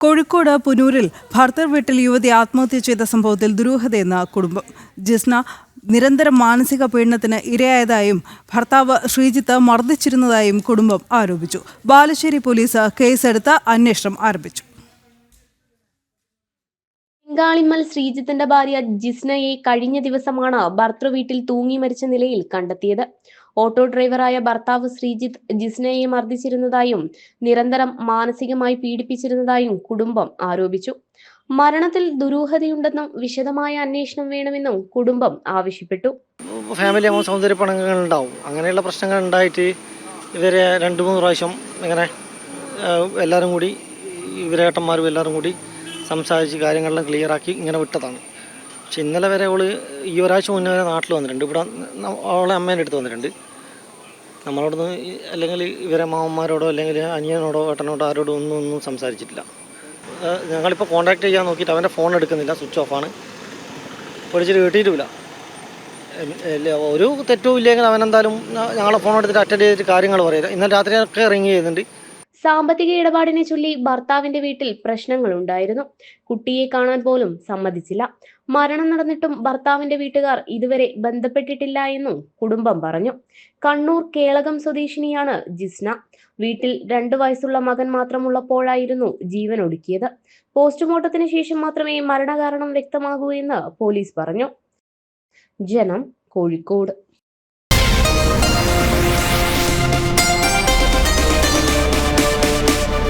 കോഴിക്കോട് പുനൂരിൽ ഭർത്തർ വീട്ടിൽ യുവതി ആത്മഹത്യ ചെയ്ത സംഭവത്തിൽ ദുരൂഹതയെന്ന കുടുംബം. ജിസ്ന നിരന്തരം മാനസിക പീഡനത്തിന് ഇരയായതായും ഭർത്താവ് ശ്രീജിത്ത് മർദ്ദിച്ചിരുന്നതായും കുടുംബം ആരോപിച്ചു. ബാലുശ്ശേരി പോലീസ് കേസെടുത്ത് അന്വേഷണം ആരംഭിച്ചു. ബംഗാളിമ്മൽ ശ്രീജിത്തിന്റെ ഭാര്യ ജിസ്നയെ കഴിഞ്ഞ ദിവസമാണ് ഭർത്തൃവീട്ടിൽ തൂങ്ങി മരിച്ച നിലയിൽ കണ്ടെത്തിയത്. ഓട്ടോ ഡ്രൈവറായ ഭർത്താവ് ശ്രീജിത്ത് ജിസ്നയെ മർദ്ദിച്ചിരുന്നതായും നിരന്തരം മാനസികമായി പീഡിപ്പിച്ചിരുന്നതായും കുടുംബം ആരോപിച്ചു. മരണത്തിൽ ദുരൂഹതയുണ്ടെന്നും വിശദമായ അന്വേഷണം വേണമെന്നും കുടുംബം ആവശ്യപ്പെട്ടു. ഫാമിലി സൗന്ദര്യ പണങ്ങൾ ഉണ്ടാവും അങ്ങനെയുള്ള പ്രശ്നങ്ങൾ ഉണ്ടായിട്ട് ഇവരെ രണ്ട് മൂന്ന് പ്രാവശ്യം ഇങ്ങനെ എല്ലാവരും കൂടി ഇവരേട്ടന്മാരും എല്ലാവരും കൂടി സംസാരിച്ച് കാര്യങ്ങളെല്ലാം ക്ലിയറാക്കി ഇങ്ങനെ വിട്ടതാണ്. പക്ഷെ ഇന്നലെ വരെ അവൾ ഈ ഒരാഴ്ച മുന്നേ വരെ നാട്ടിൽ വന്നിട്ടുണ്ട്. ഇവിടെ അവളെ അമ്മേന്റെ അടുത്ത് വന്നിട്ടുണ്ട്. നമ്മളോടൊന്ന് അല്ലെങ്കിൽ ഇവരെ മാമന്മാരോടോ അല്ലെങ്കിൽ അനിയനോടോ ഏട്ടനോടോ ആരോടോ ഒന്നും ഒന്നും സംസാരിച്ചിട്ടില്ല. ഞങ്ങളിപ്പോൾ കോൺടാക്ട് ചെയ്യാൻ നോക്കിയിട്ട് അവന്റെ ഫോൺ എടുക്കുന്നില്ല. സ്വിച്ച് ഓഫാണ് വിളിച്ചിട്ട് കിട്ടിയിട്ടുമില്ല ഒരു തെറ്റും ഇല്ലെങ്കിൽ അവനെന്തായാലും ഞങ്ങളെ ഫോൺ എടുത്തിട്ട് അറ്റൻഡ് ചെയ്തിട്ട് കാര്യങ്ങൾ പറയില്ല. ഇന്നലെ രാത്രിയൊക്കെ റിങ് ചെയ്യുന്നുണ്ട് സാമ്പത്തിക ഇടപാടിനെ ചൊല്ലി ഭർത്താവിന്റെ വീട്ടിൽ പ്രശ്നങ്ങൾ ഉണ്ടായിരുന്നു. കുട്ടിയെ കാണാൻ പോലും സമ്മതിച്ചില്ല. മരണം നടന്നിട്ടും ഭർത്താവിന്റെ വീട്ടുകാർ ഇതുവരെ ബന്ധപ്പെട്ടിട്ടില്ല എന്നും കുടുംബം പറഞ്ഞു. കണ്ണൂർ കേളകം സ്വദേശിനിയാണ് ജിസ്ന. വീട്ടിൽ രണ്ടു വയസ്സുള്ള മകൻ മാത്രമുള്ളപ്പോഴായിരുന്നു ജീവൻ ഒടുക്കിയത്. പോസ്റ്റ്മോർട്ടത്തിന് ശേഷം മാത്രമേ മരണകാരണം വ്യക്തമാകൂ എന്ന് പോലീസ് പറഞ്ഞു. ജനം കോഴിക്കോട്.